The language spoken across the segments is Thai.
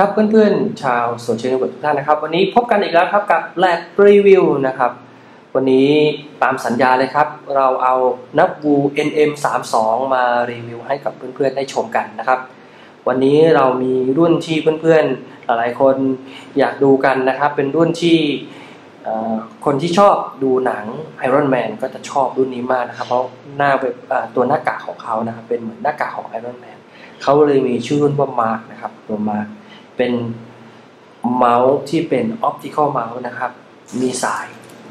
ครับเพื่อนๆ ชาวโซเชียลเน็ตเวิร์กทุกท่านนะครับ วันนี้พบกันอีกแล้วครับกับแลกรีวิวนะครับ วันนี้ตามสัญญาเลยครับ เราเอานับวู NM32 มารีวิวให้กับเพื่อนๆ ได้ชมกันนะครับ วันนี้เรามีรุ่นที่เพื่อนๆ หลายๆคนอยากดูกันนะครับ เป็นรุ่นที่คนที่ชอบดูหนัง Iron Man ก็จะชอบรุ่นนี้มากนะครับ เพราะหน้าเว็บตัวหน้ากากของเขานะครับเป็นเหมือนหน้ากากของ Iron Man เขาเลยมีชื่อรุ่นว่ามาร์กนะครับตัวมาร์ก เป็นเมาส์ที่เป็นออปติคอลเมาส์นะครับ มีสาย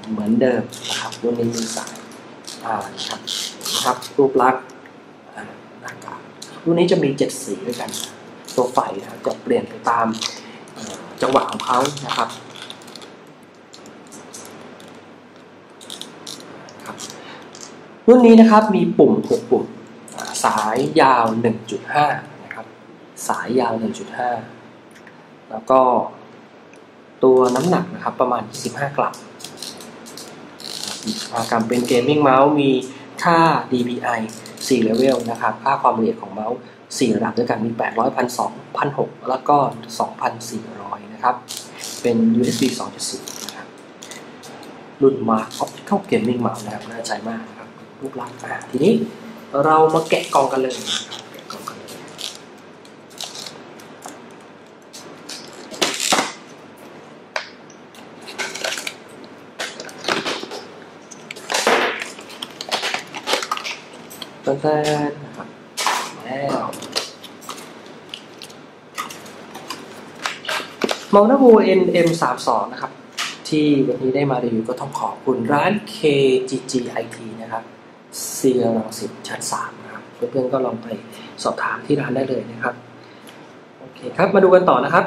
เหมือนเดิมนะครับรุ่นนี้มีสายอ่าครับนะครับรูปลักษณ์อ่าหน้ากากรุ่นนี้จะมีเจ็ดสีด้วยกันตัวไฟนะครับจะเปลี่ยนไปตามจังหวะของเขานะครับรุ่นนี้นะครับมีปุ่มหกปุ่มสายยาว 1.5 นะครับ สายยาว 1.5 แล้วก็ตัวน้ำหนักนะครับประมาณ 25 กรัม25กรัมเป็นเกมมิ่งเมาส์มีค่า DPI 4เลเวลนะครับ ค่าความละเอียดของเมาส์4ระดับด้วยกันมี 800 1,200 1,600 แล้วก็ 2,400 นะครับ เป็น USB 2.4 นะครับรุ่น Mark Optical Gaming Mouse นะครับน่าใช้มากนะครับรูปลักษณ์ทีนี้เรามาแกะกล่องกันเลยนะครับแกะกล่องกันเลย ต้นๆนะครับแล้วมอนาบู NM32 นะครับ ที่วันนี้ได้มารีวิวก็ต้องขอบคุณร้าน KGG IT นะครับเซียรังสิตชั้น3นะครับเพื่อนๆก็ลองไปสอบถามที่ร้านได้เลยนะครับโอเคครับมาดูกันต่อนะครับ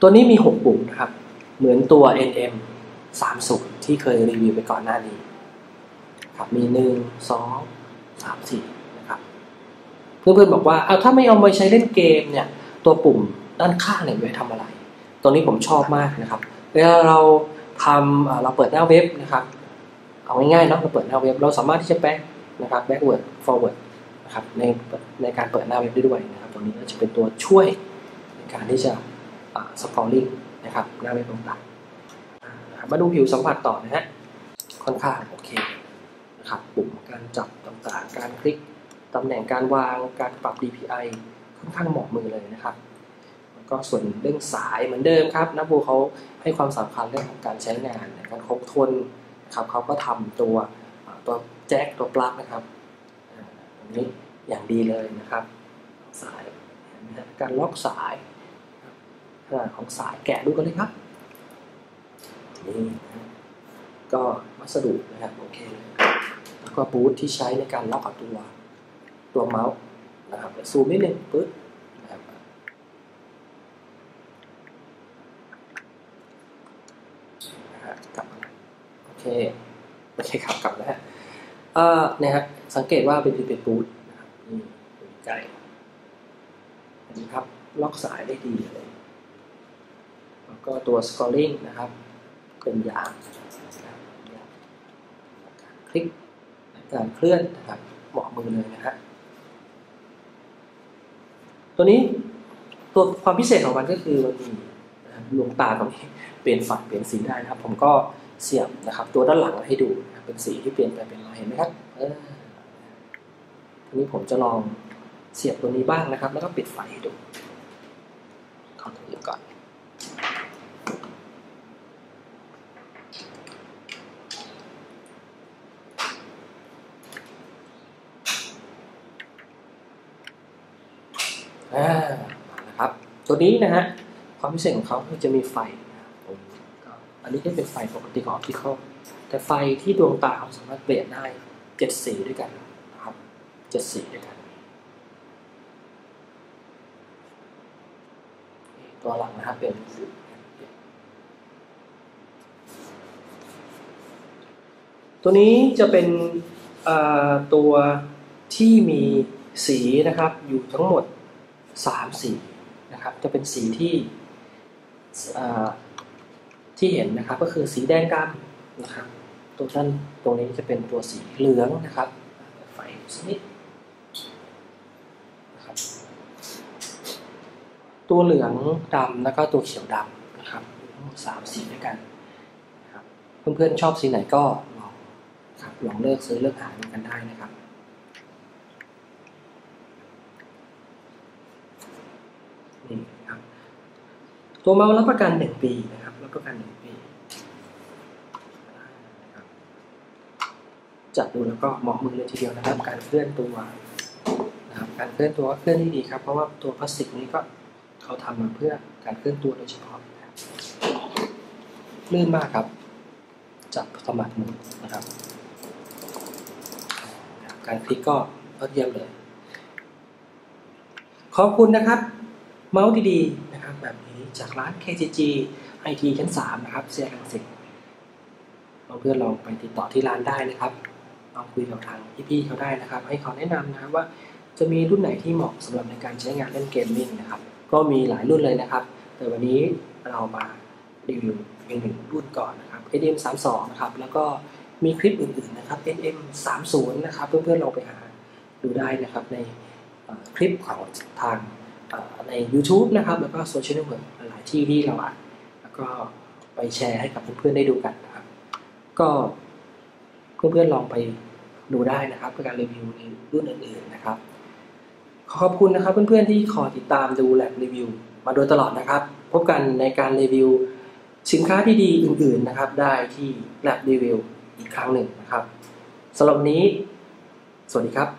ตัวนี้มี 6 ปุ่มนะครับ เหมือนตัว NM 30ที่เคยรีวิวไปก่อนหน้านี้ ครับมีหนึ่ง สามสี่นะครับเพื่อนๆบอกว่าเอาถ้าไม่เอามาใช้เล่นเกมเนี่ยตัวปุ่มด้านข้างเนี่ยไว้ทำอะไร ตัวนี้ผมชอบมากนะครับเวลาเราทำเราเปิดหน้าเว็บนะครับ เอาง่ายๆเนาะเราเปิดหน้าเว็บ เราสามารถที่จะแบ็กนะครับ backward forward นะครับในในการเปิดหน้าเว็บได้ด้วยนะครับตัวนี้ก็จะเป็นตัวช่วยในการที่จะสปอร์ลิงนะครับหน้าเว็บต่างๆมาดูผิวสัมผัสต่อนะฮะค่อนข้างโอเค นะครับปุ่มการจับต่างๆ การคลิกตำแหน่งการวางการปรับ DPI ค่อนข้างเหมาะมือเลยนะครับแล้วก็ส่วนเรื่องสายเหมือนเดิมครับนักบูเขาให้ความสำคัญเรื่องของการใช้งานการคงทนนะครับเขาก็ทำตัวตัวแจ็คตัวปลั๊กนะครับอ่าตรงนี้อย่างดีเลยนะครับ สายการล็อกสายขนาดของสายแกะดูกันเลยครับนี่นะก็วัสดุนะครับโอเคเลย แล้วก็บูทที่ใช้ในการล็อกกับตัวตัวเมาส์นะครับซูมนิดนึงปึ๊บนะครับกลับโอเคโอเคครับกลับแล้วเอ่อนี่ยฮะสังเกตว่าเป็นเป็นบูทนะครับนี่ใกล้เห็นไหมครับล็อกสายได้ดีเลยแล้วก็ตัว scoring นะครับ เป็นยางนะครับยางคลิก การเคลื่อนนะครับเหมาะมือเลยนะฮะตัวนี้ตัวความพิเศษของมันก็คือมันมีดวงตาตรงนี้เปลี่ยนฝักเปลี่ยนสีได้นะครับ ผมก็เสียบนะครับ ตัวด้านหลังให้ดูเป็นสีที่เปลี่ยนไปเป็นลายเห็นไหมครับทีนี้ผมจะลองเสียบตัวนี้บ้างนะครับ แล้วก็ปิดไฟให้ดูขอตัวนี้ก่อน นะครับตัวนี้นะฮะความพิเศษของเขาคือจะมีไฟอันนี้ก็เป็นไฟปกติของออปติคอลแต่ไฟที่ดวงตาเขาสามารถเปลี่ยนได้เจ็ดสีด้วยกันนะครับเจ็ดสีด้วยกัน ตัวหลังนะครับเป็นสีตัวนี้จะเป็นตัวที่มีสีนะครับอยู่ทั้งหมด สามสีนะครับ จะเป็นสีที่ที่เห็นนะครับก็คือสีแดงกำนะครับ ตัวด้านตรงนี้จะเป็นตัวสีเหลืองนะครับไฟสักนิดนะครับตัวเหลืองดำแล้วก็ตัวเขียวดำนะครับสามสีด้วยกันนะครับเพื่อนๆชอบสีไหนก็ลองครับลองเลือกซื้อเลือกหาดูกันได้นะครับ นี่ครับ ตัวเมาส์รับประกันหนึ่งปีนะครับรับประกันหนึ่งปีจับดูแล้วก็เหมาะมือเลยทีเดียวนะครับ การเคลื่อนตัวนะครับการเคลื่อนตัวก็เคลื่อนได้ดีครับเพราะว่าตัวพลาสติกนี้ก็เขาทำมาเพื่อการเคลื่อนตัวโดยเฉพาะนะครับลื่นมากครับ จับสมัครมือนะครับ การคลิกก็ยอดเยี่ยมเลย ขอบคุณนะครับ เมาส์ดีๆนะครับแบบ จากร้าน KGG IT ชั้น 3 นะครับเซียรังสิตลองเพื่อนลองไปติดต่อที่ร้านได้นะครับลองคุยกับทางพี่ๆเขาได้นะครับ ให้เขาแนะนำนะครับว่าจะมีรุ่นไหนที่เหมาะสำหรับในการใช้งานเล่นเกมมิ่งนะครับ ก็มีหลายรุ่นเลยนะครับ แต่วันนี้เรามารีวิวเพียงหนึ่งรุ่นก่อนนะครับ NM 3 2นะครับ แล้วก็มีคลิปอื่นๆนะครับ NM 3 0นะครับ เพื่อนๆลองไปหาดูได้นะครับในคลิปของทางใน YouTube นะครับ แล้วก็โซเชียลเน็ตเวิร์ก ที่ที่เราอ่านแล้วก็ไปแชร์ให้กับเพื่อนๆได้ดูกันนะครับ ก็เพื่อนๆลองไปดูได้นะครับการรีวิวในรุ่นอื่นๆนะครับ ขอขอบคุณนะครับเพื่อนๆที่คอยติดตามดูแลบรีวิว มาโดยตลอดนะครับ พบกันในการรีวิว สินค้าที่ดีอื่นๆนะครับ ได้ที่แลบรีวิวอีกครั้งหนึ่งนะครับสำหรับนี้ สวัสดีครับ